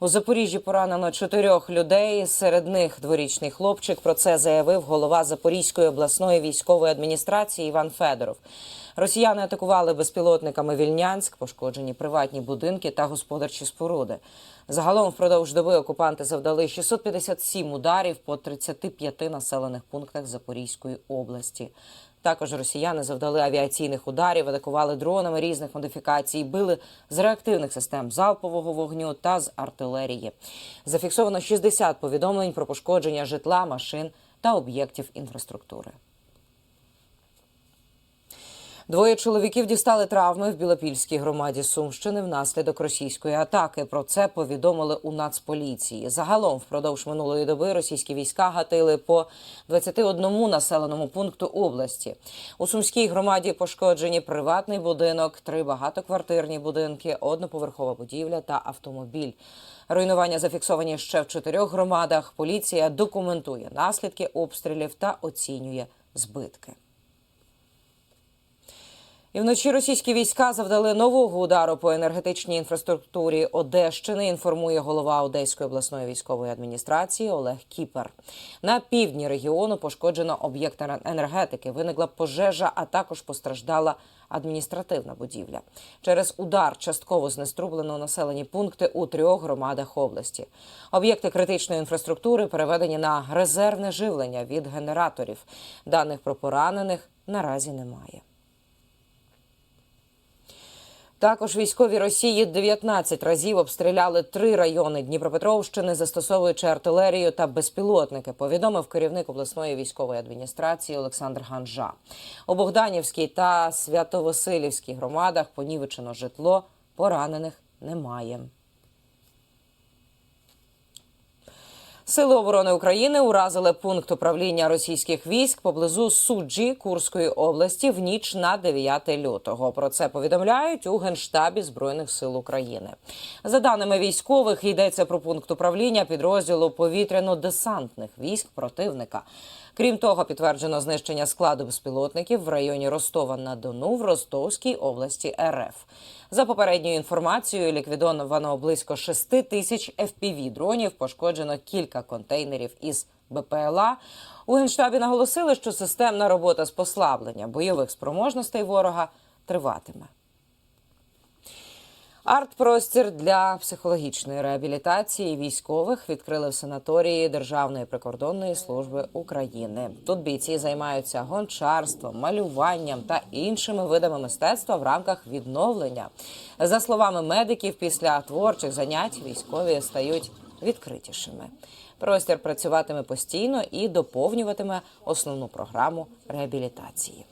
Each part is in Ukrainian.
У Запоріжжі поранено чотирьох людей. Серед них дворічний хлопчик. Про це заявив голова Запорізької обласної військової адміністрації Іван Федоров. Росіяни атакували безпілотниками Вільнянськ, пошкоджені приватні будинки та господарчі споруди. Загалом впродовж доби окупанти завдали 657 ударів по 35 населених пунктах Запорізької області. Також росіяни завдали авіаційних ударів, атакували дронами різних модифікацій, били з реактивних систем залпового вогню та з артилерії. Зафіксовано 60 повідомлень про пошкодження житла, машин та об'єктів інфраструктури. Двоє чоловіків дістали травми в Білопільській громаді Сумщини внаслідок російської атаки. Про це повідомили у Нацполіції. Загалом впродовж минулої доби російські війська гатили по 21 населеному пункту області. У Сумській громаді пошкоджені приватний будинок, три багатоквартирні будинки, одноповерхова будівля та автомобіль. Руйнування зафіксовані ще в чотирьох громадах. Поліція документує наслідки обстрілів та оцінює збитки. І вночі російські війська завдали нового удару по енергетичній інфраструктурі Одещини. Інформує голова Одеської обласної військової адміністрації Олег Кіпер. На півдні регіону пошкоджено об'єкт енергетики. Виникла пожежа, а також постраждала адміністративна будівля. Через удар частково знеструблено населені пункти у трьох громадах області. Об'єкти критичної інфраструктури переведені на резервне живлення від генераторів. Даних про поранених наразі немає. Також військові Росії 19 разів обстріляли три райони Дніпропетровщини, застосовуючи артилерію та безпілотники. Повідомив керівник обласної військової адміністрації Олександр Ганжа. У Богданівській та Свято-Василівській громадах понівечено житло, поранених немає. Сили оборони України уразили пункт управління російських військ поблизу суджі Курської області в ніч на 9 лютого. Про це повідомляють у генштабі збройних сил України. За даними військових, йдеться про пункт управління підрозділу повітряно-десантних військ противника. Крім того, підтверджено знищення складу безпілотників в районі Ростова на Дону в Ростовській області РФ. За попередньою інформацією, ліквідовано близько 6 тисяч fpv дронів, пошкоджено кілька контейнерів із БПЛА. У генштабі наголосили, що системна робота з послаблення бойових спроможностей ворога триватиме. Арт-простір для психологічної реабілітації військових відкрили в санаторії Державної прикордонної служби України. Тут бійці займаються гончарством, малюванням та іншими видами мистецтва в рамках відновлення. За словами медиків, після творчих занять військові стають відкритішими. Простір працюватиме постійно і доповнюватиме основну програму реабілітації.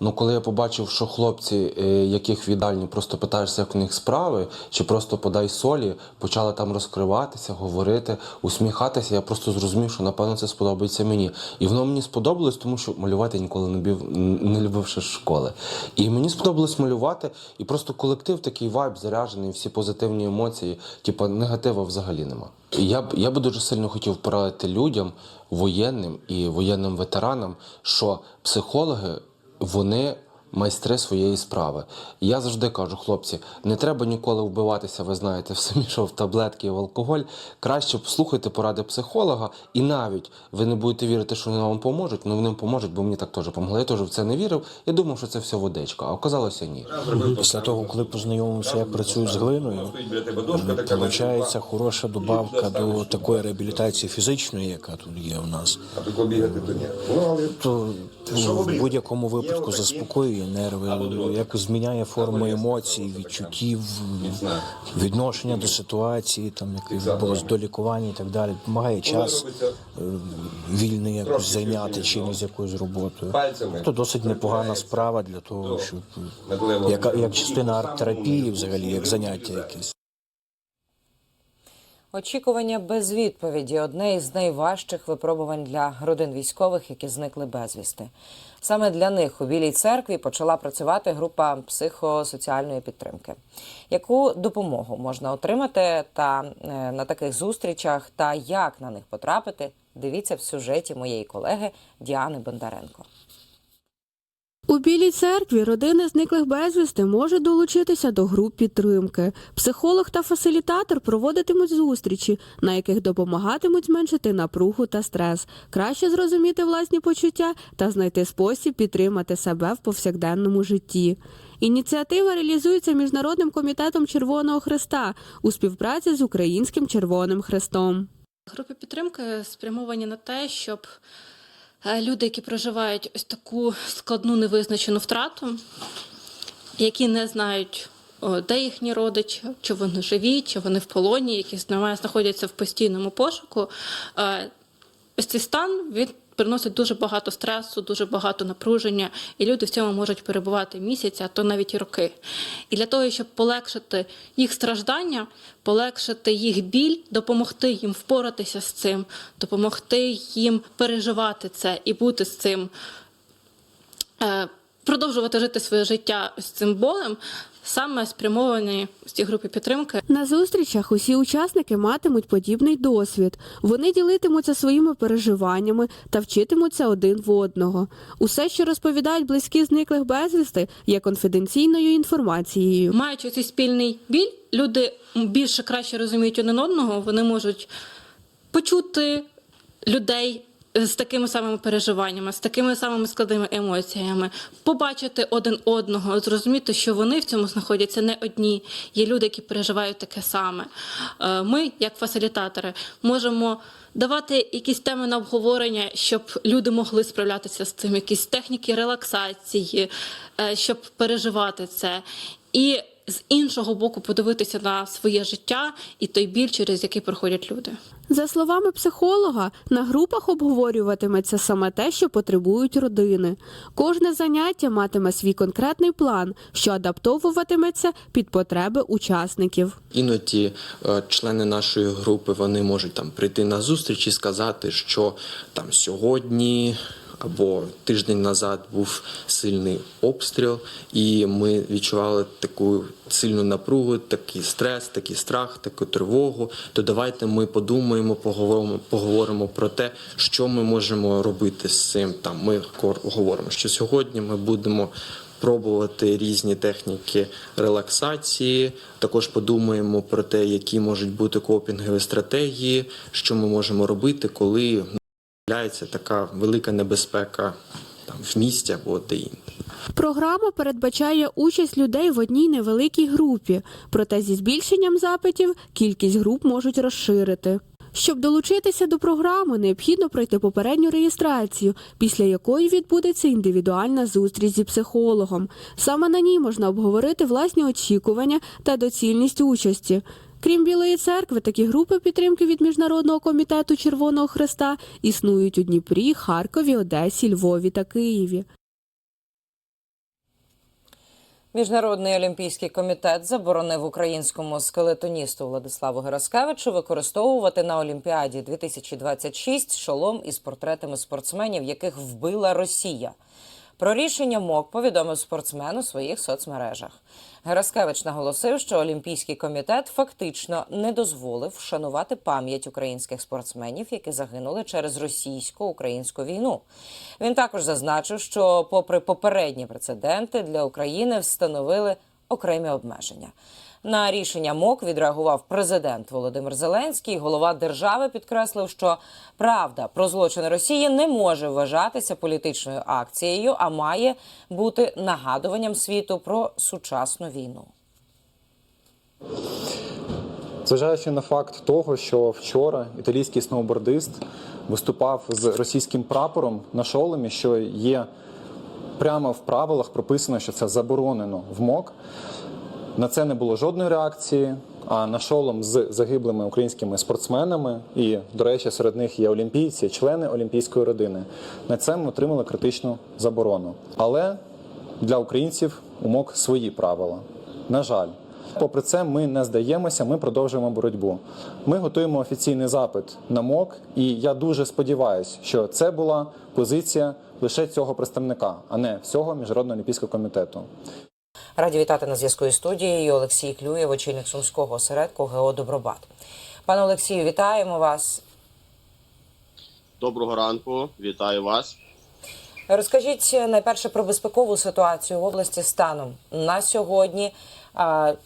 Ну, коли я побачив, що хлопці, е, яких в їдальні просто питаєшся, як у них справи, чи просто подай солі, почали там розкриватися, говорити, усміхатися, я просто зрозумів, що напевно це сподобається мені. І воно мені сподобалось, тому що малювати я ніколи не бів, не любив ще школи. І мені сподобалось малювати, і просто колектив такий вайб заряджений, всі позитивні емоції, типу негатива взагалі нема. Я б я би дуже сильно хотів порадити людям, воєнним і воєнним ветеранам, що психологи вони майстри своєї справи. І я завжди кажу, хлопці, не треба ніколи вбиватися, ви знаєте, в самі що в таблетки і в алкоголь. Краще послухайте поради психолога, і навіть ви не будете вірити, що вони вам поможуть, але вони вам поможуть, бо мені так теж помогли. Я теж в це не вірив. Я думав, що це все водичка, а оказалося ні. Після того, коли познайомився, як працюю з глиною, виходить хороша добавка до такої реабілітації фізичної, яка тут є у нас. То ну, в будь-якому випадку заспокоює нерви, якось зміняє форму емоцій, відчуттів, відношення до ситуації, там якось до лікування і так далі. Допомагає час е, вільний якось зайняти чимось якоюсь роботою. Це досить непогана справа для того, щоб як, як частина арт-терапії, взагалі, як заняття якесь. Очікування без відповіді одне із найважчих випробувань для родин військових, які зникли безвісти. Саме для них у Білій церкві почала працювати група психосоціальної підтримки. Яку допомогу можна отримати та е, на таких зустрічах, та як на них потрапити? Дивіться в сюжеті моєї колеги Діани Бондаренко. У Білій церкві родини зниклих безвісти можуть долучитися до груп підтримки. Психолог та фасилітатор проводитимуть зустрічі, на яких допомагатимуть зменшити напругу та стрес, краще зрозуміти власні почуття та знайти спосіб підтримати себе в повсякденному житті. Ініціатива реалізується Міжнародним комітетом Червоного Хреста у співпраці з Українським Червоним Хрестом. Групи підтримки спрямовані на те, щоб люди, які проживають ось таку складну невизначену втрату, які не знають, де їхні родичі, чи вони живі, чи вони в полоні, які знаходяться в постійному пошуку. е, Ось цей стан він приносить дуже багато стресу, дуже багато напруження, і люди в цьому можуть перебувати місяці, а то навіть роки. І для того, щоб полегшити їх страждання, полегшити їх біль, допомогти їм впоратися з цим, допомогти їм переживати це і бути з цим, е, продовжувати жити своє життя з цим болем, саме спрямовані ці групи підтримки. На зустрічах усі учасники матимуть подібний досвід. Вони ділитимуться своїми переживаннями та вчитимуться один в одного. Усе, що розповідають близькі зниклих безвісти, є конфіденційною інформацією. Маючи цей спільний біль, люди більше краще розуміють один одного, вони можуть почути людей з такими самими переживаннями, з такими самими складними емоціями, побачити один одного, зрозуміти, що вони в цьому знаходяться не одні. Є люди, які переживають таке саме. Е, Ми, як фасилітатори, можемо давати якісь теми на обговорення, щоб люди могли справлятися з цим, якісь техніки релаксації, е, щоб переживати це. І з іншого боку подивитися на своє життя і той біль, через який проходять люди. За словами психолога, на групах обговорюватиметься саме те, що потребують родини. Кожне заняття матиме свій конкретний план, що адаптовуватиметься під потреби учасників. Іноді е, члени нашої групи вони можуть там прийти на зустріч і сказати, що там сьогодні або тиждень назад був сильний обстріл, і ми відчували таку сильну напругу, такий стрес, такий страх, таку тривогу. То давайте ми подумаємо, поговоримо, поговоримо про те, що ми можемо робити з цим. Там ми говоримо, що сьогодні ми будемо пробувати різні техніки релаксації. Також подумаємо про те, які можуть бути копінгові стратегії, що ми можемо робити, коли з'являється така велика небезпека там в місті або де інде. Програма передбачає участь людей в одній невеликій групі, проте зі збільшенням запитів кількість груп можуть розширити. Щоб долучитися до програми, необхідно пройти попередню реєстрацію, після якої відбудеться індивідуальна зустріч зі психологом. Саме на ній можна обговорити власні очікування та доцільність участі. Крім Білої церкви, такі групи підтримки від Міжнародного комітету Червоного Хреста існують у Дніпрі, Харкові, Одесі, Львові та Києві. Міжнародний олімпійський комітет заборонив українському скелетоністу Владиславу Гераскевичу використовувати на Олімпіаді 2026 шолом із портретами спортсменів, яких вбила Росія. Про рішення МОК повідомив спортсмен у своїх соцмережах. Гераскевич наголосив, що Олімпійський комітет фактично не дозволив вшанувати пам'ять українських спортсменів, які загинули через російсько-українську війну. Він також зазначив, що, попри попередні прецеденти, для України встановили окремі обмеження. На рішення МОК відреагував президент Володимир Зеленський. Голова держави підкреслив, що правда про злочини Росії не може вважатися політичною акцією, а має бути нагадуванням світу про сучасну війну. Зважаючи на факт того, що вчора італійський сноубордист виступав з російським прапором на шоломі, що є прямо в правилах прописано, що це заборонено в МОК. На це не було жодної реакції. А на шолом з загиблими українськими спортсменами, і, до речі, серед них є олімпійці, члени олімпійської родини. На це ми отримали критичну заборону. Але для українців у МОК свої правила. На жаль. Попри це, ми не здаємося, ми продовжуємо боротьбу. Ми готуємо офіційний запит на МОК, і я дуже сподіваюся, що це була позиція лише цього представника, а не всього міжнародного олімпійського комітету. Раді вітати на зв'язку із студією Олексій Клюєв, очільник сумського осередку ГО Добробат. Пане Олексію, вітаємо вас. Доброго ранку, вітаю вас. Розкажіть найперше про безпекову ситуацію в області станом на сьогодні.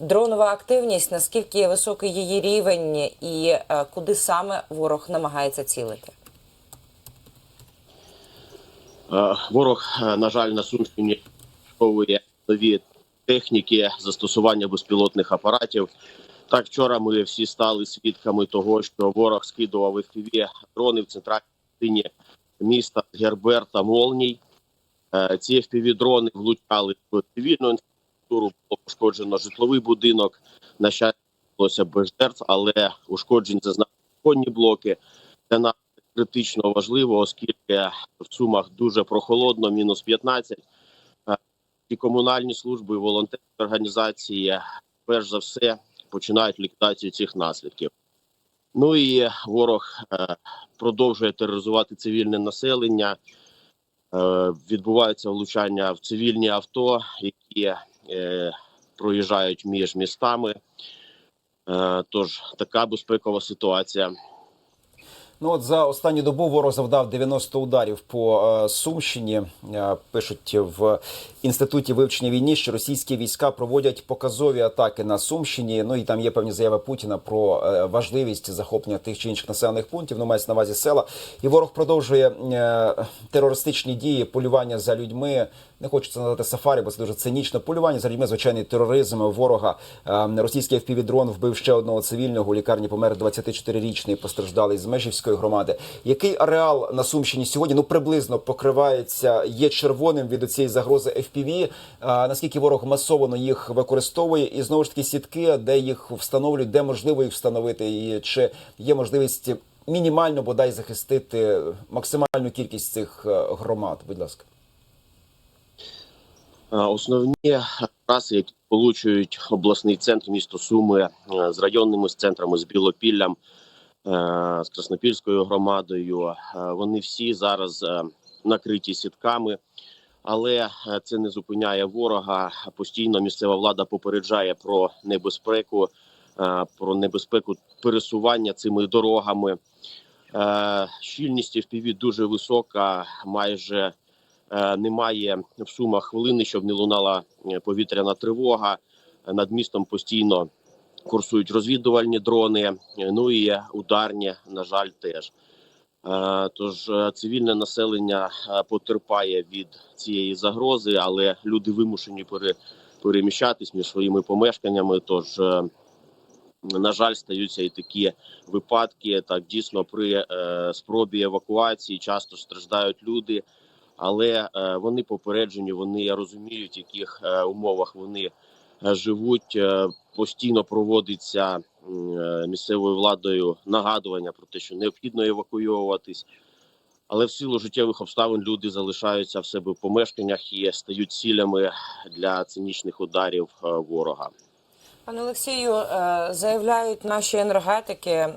Дронова активність, наскільки високий її рівень, і куди саме ворог намагається цілити? Е, Ворог, е, на жаль, на Сумщині нові техніки застосування безпілотних апаратів. Так, вчора ми всі стали свідками того, що ворог скидував FPV дрони в центральній частині міста Герберта Молній. Е, Ці FPV дрони влучали в цивільну інфраструктуру, було пошкоджено житловий будинок. На щастя, булося без жертв, але ушкоджень зазнали конні блоки. Для нас критично важливо, оскільки в Сумах дуже прохолодно, мінус 15. І комунальні служби, і волонтерські організації, перш за все, починають ліквідацію цих наслідків. Ну і ворог е, продовжує тероризувати цивільне населення. Е, відбуваються влучання в цивільні авто, які е, проїжджають між містами. Тож така безпекова ситуація. Ну от за останню добу ворог завдав 90 ударів по е, Сумщині. Е, пишуть в інституті вивчення війни, що російські війська проводять показові атаки на Сумщині. Ну і там є певні заяви Путіна про е, важливість захоплення тих чи інших населених пунктів. Ну мається на увазі села. І ворог продовжує терористичні дії, полювання за людьми. Не це називати сафарі, бо це дуже цинічно. Полювання за людьми, звичайний тероризм ворога. Е, Російський FPV-дрон вбив ще одного цивільного. У лікарні помер 24-річний постраждалий з Межівської громади. Який ареал на Сумщині сьогодні ну приблизно покривається, є червоним від цієї загрози FPV? А, наскільки ворог масово їх використовує, і знову ж таки сітки, де їх встановлюють, де можливо їх встановити, і чи є можливість мінімально бодай захистити максимальну кількість цих е, громад? Будь ласка. Е, Основні траси, які сполучують обласний центр місто Суми е, з районними центрами з Білопіллям, е, з Краснопільською громадою, вони всі зараз накриті сітками. Але це не зупиняє ворога. Постійно місцева влада попереджає про небезпеку, про небезпеку пересування цими дорогами. Щільність FPV дуже висока, майже немає в сумах хвилини, щоб не лунала е, повітряна тривога. Е, Над містом постійно курсують розвідувальні дрони. е, Ну і ударні, на жаль, теж. Е, Тож е, цивільне населення е, потерпає від цієї загрози, але люди вимушені пере, переміщатись між своїми помешканнями. Тож, е, на жаль, стаються і такі випадки. Так дійсно при е, спробі евакуації часто страждають люди але е, вони попереджені, вони розуміють, в яких е, умовах вони е, живуть. Постійно проводиться місцевою владою нагадування про те, що необхідно евакуйовуватись. Але в силу життєвих обставин люди залишаються в себе в помешканнях і стають цілями для цинічних ударів ворога. Пане Олексію, е, заявляють наші енергетики, е,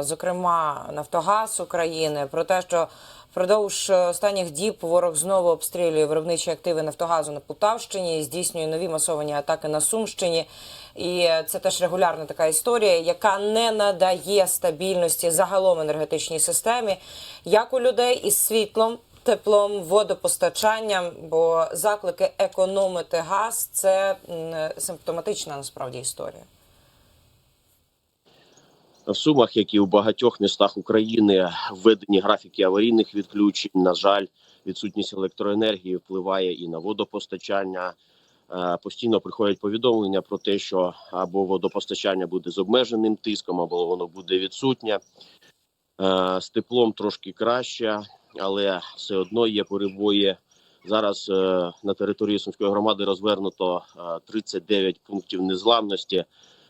зокрема Нафтогаз України, про те, що впродовж останніх діб ворог знову обстрілює виробничі активи Нафтогазу на Полтавщині, здійснює нові масовані атаки на Сумщині. І це теж регулярна така історія, яка не надає стабільності загалом енергетичній системі, як у людей із світлом, теплом, водопостачанням, бо заклики економити газ це симптоматична насправді історія. В Сумах, як і у багатьох містах України, введені графіки аварійних відключень. На жаль, відсутність електроенергії впливає і на водопостачання. Е, Постійно приходять повідомлення про те, що або водопостачання буде з обмеженим тиском, або воно буде відсутнє. Е, З теплом трошки краще, але все одно є перебої. Зараз е, на території Сумської громади розвернуто е, 39 пунктів незламності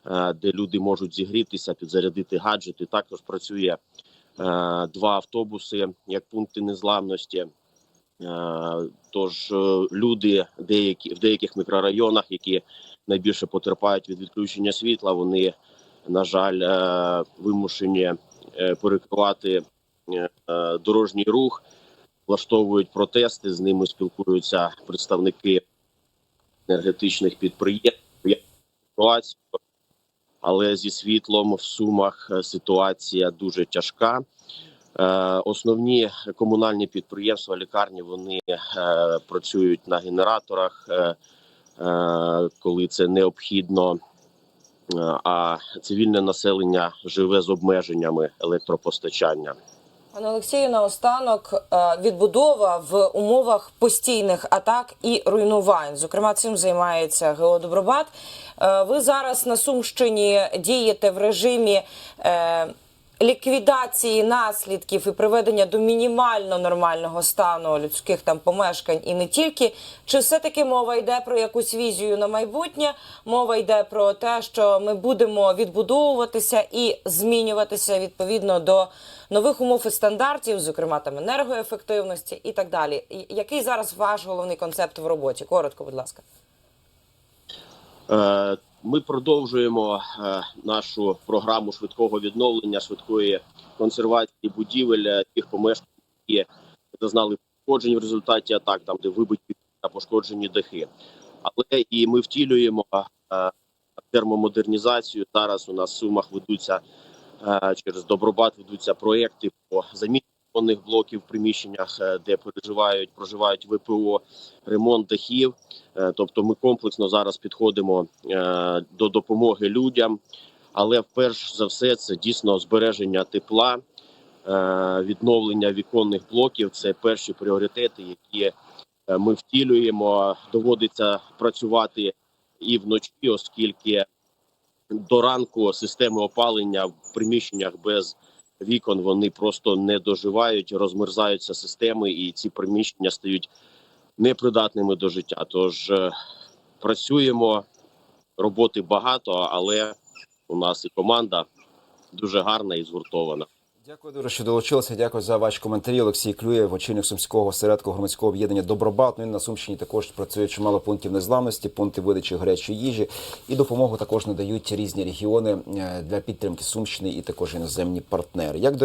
е, де люди можуть зігрітися, підзарядити гаджети. Також працює е, два автобуси як пункти незламності. Е, Тож е, люди деякі в деяких мікрорайонах, які найбільше потерпають від відключення світла, вони на жаль е, вимушені е, перекривати е, е, дорожній рух, влаштовують протести. З ними спілкуються представники енергетичних підприємств. Ситуацію але зі світлом в сумах е, ситуація дуже тяжка. Е, Основні комунальні підприємства, лікарні вони е, працюють на генераторах, е, е, коли це необхідно. Е, А цивільне населення живе з обмеженнями електропостачання. Пане Олексію, наостанок е, відбудова в умовах постійних атак і руйнувань. Зокрема, цим займається Геодобробат. Е, Ви зараз на Сумщині дієте в режимі е, ліквідації наслідків і приведення до мінімально нормального стану людських там помешкань і не тільки. Чи все-таки мова йде про якусь візію на майбутнє? Мова йде про те, що ми будемо відбудовуватися і змінюватися відповідно до нових умов і стандартів, зокрема там енергоефективності і так далі. Який зараз ваш головний концепт в роботі? Коротко, будь ласка. Ми продовжуємо е, нашу програму швидкого відновлення, швидкої консервації будівель е, тих помешкань, які зазнали пошкоджень в результаті атак, там де вибиті та пошкоджені дахи. Але і ми втілюємо е, термомодернізацію. Зараз у нас в сумах ведуться через Добробат ведуться проекти по заміні віконних блоків в приміщеннях, е, де переживають проживають ВПО, ремонт дахів. Е, Тобто ми комплексно зараз підходимо е, до допомоги людям, але перш за все це дійсно збереження тепла, відновлення віконних блоків. Це перші пріоритети, які ми втілюємо. Доводиться працювати і вночі, оскільки до ранку системи опалення в приміщеннях без вікон вони просто не доживають, розмерзаються системи, і ці приміщення стають непридатними до життя. Тож е, працюємо, роботи багато, але у нас і команда дуже гарна і згуртована. Дякую дуже, що долучилися. Дякую за ваші коментарі. Олексій Клюєв, очільник сумського осередку громадського об'єднання Добробат. Ну і на Сумщині також працює чимало пунктів незламності, пункти видачі гарячої їжі і допомогу також надають різні регіони е, для підтримки Сумщини і також іноземні партнери. Як до